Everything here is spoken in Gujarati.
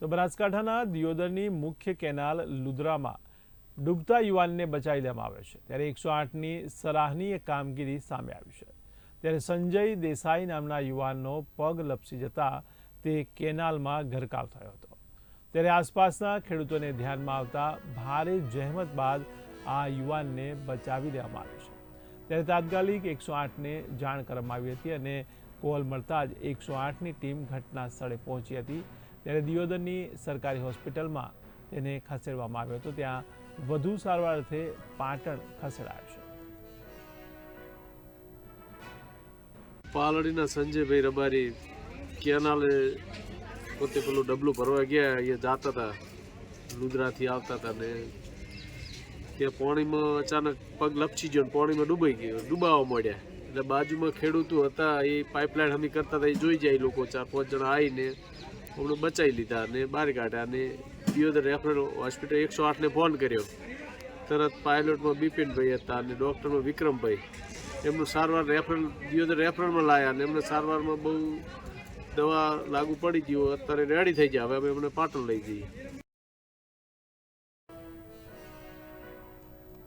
તો બનાસકાંઠાના દિયોદરની મુખ્ય કેનાલ લુદ્રામાં ડૂબતા યુવાનને બચાવી લેવામાં આવ્યો છે. ત્યારે એકસો આઠની સરાહનીય કામગીરી સામે આવી છે. ત્યારે સંજય દેસાઈ નામના યુવાનનો પગ લપસી જતા તે કેનાલમાં ગરકાવ થયો હતો. ત્યારે આસપાસના ખેડૂતોને ધ્યાનમાં આવતા ભારે જહેમત બાદ આ યુવાનને બચાવી લેવામાં આવ્યો છે. ત્યારે તાત્કાલિક એકસો આઠને જાણ કરવામાં આવી હતી અને કોલ મળતા જ એકસો આઠની ટીમ ઘટના સ્થળે પહોંચી હતી. ત્યારે દિયોદરની સરકારી હોસ્પિટલમાં તેને ખસેડવામાં આવ્યો હતો. ત્યાં વધુ સારવાર અર્થે પાટણ ખસેડાયો છે. પાલડીના સંજયભાઈ રબારી કેનાલે પોતે પેલું ડબલું ભરવા ગયા, અહીંયા જાતા હતા, લુદરાથી આવતા હતા ને ત્યાં પાણીમાં અચાનક પગ લપસી ગયો પાણીમાં ડૂબાઈ ગયો. ડૂબાવા મળ્યા એટલે બાજુમાં ખેડૂતો હતા, એ પાઇપલાઇન હમી કરતા હતા, એ જોઈ જાય એ લોકો ચાર પાંચ જણા આવીને. અમને બચાવી લીધા અને બહાર કાઢ્યા અને દિયોદર રેફરલ હોસ્પિટલ એકસો આઠને ફોન કર્યો. તરત પાયલોટમાં બિપિનભાઈ હતા અને ડૉક્ટરમાં વિક્રમભાઈ. એમનું સારવાર રેફરલ, દિયોદર રેફરલમાં લાયા અને એમને સારવારમાં બહુ દવા લાગુ પડી ગયું. અત્યારે રેડી થઈ ગયા. હવે અમે એમને પાટણ લઈ જઈએ.